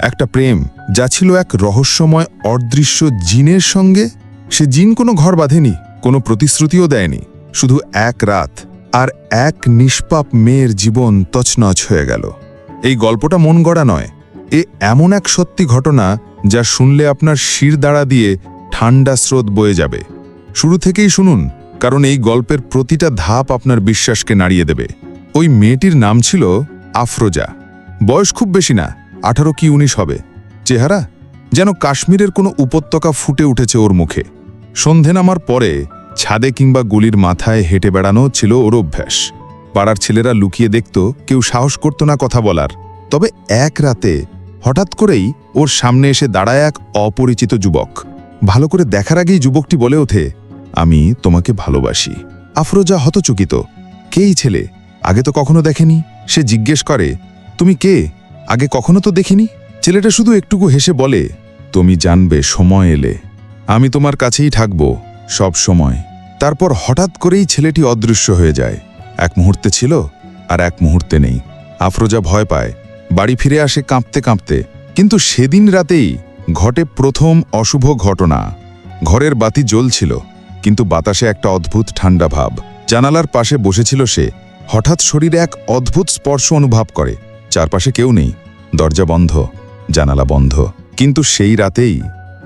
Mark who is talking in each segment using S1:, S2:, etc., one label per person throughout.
S1: একটা প্রেম, যা ছিল এক রহস্যময়, অদৃশ্য জিনের সঙ্গে, সে জিন কোনো ঘর বাঁধেনি, কোনো প্রতিশ্রুতিও দেয়নি, শুধু এক রাত আর এক নিষ্পাপ মেয়ের জীবন তছনছ হয়ে গেল। এই গল্পটা মন গড়া নয়, এ এমন এক সত্যি ঘটনা যা শুনলে আপনার শির দাঁড়া দিয়ে ঠান্ডা স্রোত বয়ে যাবে। শুরু থেকেই শুনুন, কারণ এই গল্পের প্রতিটা ধাপ আপনার বিশ্বাসকে নাড়িয়ে দেবে। ওই মেয়েটির নাম ছিল আফরোজা। বয়স খুব বেশি না আঠারো কি উনিশ হবে? চেহারা? যেন কাশ্মীরের কোনো উপত্যকা ফুটে উঠেছে ওর মুখে। সন্ধে নামার পরে ছাদে কিংবা গুলির মাথায় হেঁটে বেড়ানো ছিল ওর অভ্যাস। পাড়ার ছেলেরা লুকিয়ে দেখত, কেউ সাহস করত না কথা বলার। তবে এক রাতে হঠাৎ করেই ওর সামনে এসে দাঁড়ায় এক অপরিচিত যুবক। ভালো করে দেখার আগেই যুবকটি বলে ওঠে, আমি তোমাকে ভালোবাসি। আফরোজা হতচকিত। কেই ছেলে? আগে তো কখনো দেখেনি। সে জিজ্ঞেস করে, তুমি কে? আগে কখনো তো দেখিনি। ছেলেটা শুধু একটুকু হেসে বলে, তুমি জানবে, সময় এলে। আমি তোমার কাছেই থাকব, সব সময়। তারপর হঠাৎ করেই ছেলেটি অদৃশ্য হয়ে যায়। এক মুহূর্তে ছিল, আর এক মুহূর্তে নেই। আফরোজা ভয় পায়, বাড়ি ফিরে আসে কাঁপতে কাঁপতে। কিন্তু সেদিন রাতেই ঘটে প্রথম অশুভ ঘটনা। ঘরের বাতি জ্বলছিল, কিন্তু বাতাসে একটা অদ্ভুত ঠান্ডা ভাব। জানালার পাশে বসেছিল সে। হঠাৎ শরীরে এক অদ্ভুত স্পর্শ অনুভব করে। চারপাশে কেউ নেই, দরজা বন্ধ, জানালা বন্ধ। কিন্তু সেই রাতেই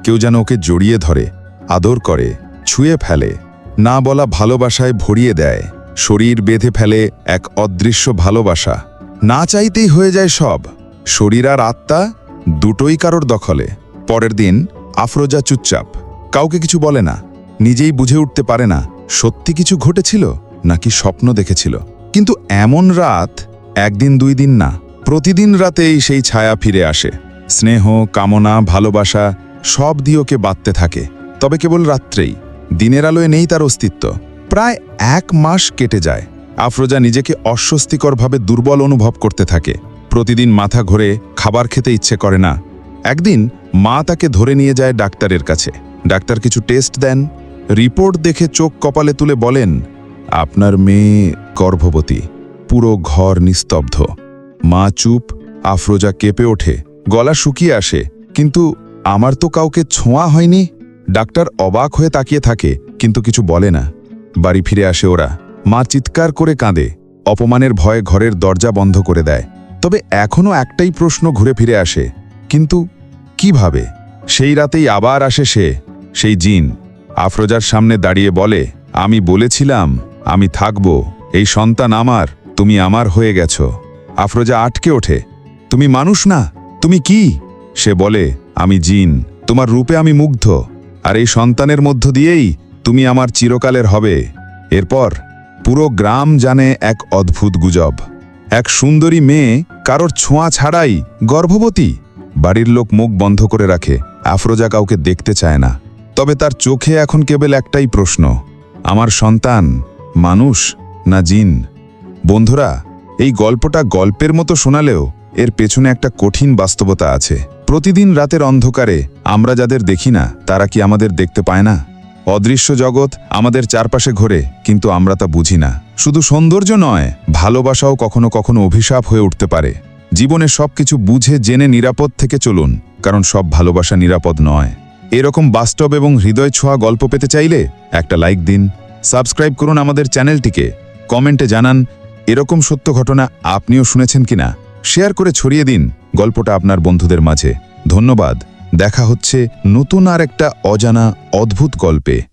S1: কেউ যেন ওকে জড়িয়ে ধরে, আদর করে, ছুঁয়ে ফেলে, না বলা ভালোবাসায় ভরিয়ে দেয়, শরীর বেঁধে ফেলে এক অদৃশ্য ভালোবাসা। না চাইতেই হয়ে যায় সব, শরীর আর আত্মা দুটোই কারোর দখলে। পরের দিন আফরোজা চুপচাপ, কাউকে কিছু বলে না, নিজেই বুঝে উঠতে পারে না, সত্যি কিছু ঘটেছিল নাকি স্বপ্ন দেখেছিল। কিন্তু এমন রাত একদিন দুই দিন না প্রতিদিন রাতেই সেই ছায়া ফিরে আসে। স্নেহ, কামনা, ভালোবাসা সব দিয়ে ওকে বাঁধতে থাকে। তবে কেবল রাত্রেই। দিনের আলোয় নেই তার অস্তিত্ব। প্রায় এক মাস কেটে যায়। আফরোজা নিজেকে অস্বস্তিকরভাবে দুর্বল অনুভব করতে থাকে। প্রতিদিন মাথা ঘুরে, খাবার খেতে ইচ্ছে করে না। একদিন মা তাকে ধরে নিয়ে যায় ডাক্তারের কাছে। ডাক্তার কিছু টেস্ট দেন। রিপোর্ট দেখে চোখ কপালে তুলে বলেন, আপনার মেয়ে গর্ভবতী। পুরো ঘর নিস্তব্ধ। মা চুপ, আফরোজা কেঁপে ওঠে, গলা শুকিয়ে আসে, কিন্তু আমার তো কাউকে ছোঁয়া হয়নি। ডাক্তার অবাক হয়ে তাকিয়ে থাকে, কিন্তু কিছু বলে না। বাড়ি ফিরে আসে ওরা। মা চিৎকার করে কাঁদে, অপমানের ভয়ে ঘরের দরজা বন্ধ করে দেয়। তবে এখনও একটাই প্রশ্ন ঘুরে ফিরে আসে, কিন্তু কীভাবে? সেই রাতেই আবার আসে সে, সেই জিন। আফরোজার সামনে দাঁড়িয়ে বলে, আমি বলেছিলাম, আমি থাকব। এই সন্তান আমার, তুমি আমার হয়ে গেছ। আফরোজা আটকে ওঠে। তুমি মানুষ না? তুমি কি? সে বলে, আমি জিন। তোমার রূপে আমি মুগ্ধ। আর এই সন্তানের মধ্য দিয়েই তুমি আমার চিরকালের হবে। এরপর পুরো গ্রাম জানে এক অদ্ভুত গুজব। এক সুন্দরী মেয়ে কারোর ছোঁয়া ছাড়াই গর্ভবতী। বাড়ির লোক মুখ বন্ধ করে রাখে। আফরোজা কাউকে দেখতে চায় না। তবে তার চোখে এখন কেবল একটাই প্রশ্ন। আমার সন্তান মানুষ না জিন? বন্ধুরা এই গল্পটা গল্পের মতো শোনালেও এর পেছনে একটা কঠিন বাস্তবতা আছে। প্রতিদিন রাতের অন্ধকারে আমরা যাদের দেখি না, তারা কি আমাদের দেখতে পায় না? অদৃশ্য জগৎ আমাদের চারপাশে ঘোরে, কিন্তু আমরা তা বুঝি না। শুধু সৌন্দর্য নয়, ভালোবাসাও কখনো কখনো অভিশাপ হয়ে উঠতে পারে। জীবনে সবকিছু বুঝে, জেনে নিরাপদ থেকে চলুন, কারণ সব ভালোবাসা নিরাপদ নয়। এরকম বাস্তব এবং হৃদয় ছোঁয়া গল্প পেতে চাইলে একটা লাইক দিন, সাবস্ক্রাইব করুন আমাদের চ্যানেলটিকে, কমেন্টে জানান এরকম সত্য ঘটনা আপনিও শুনেছেন কিনা? শেয়ার করে ছড়িয়ে দিন গল্পটা আপনার বন্ধুদের মাঝে। ধন্যবাদ। দেখা হচ্ছে নতুন আর একটা অজানা, অদ্ভুত গল্পে।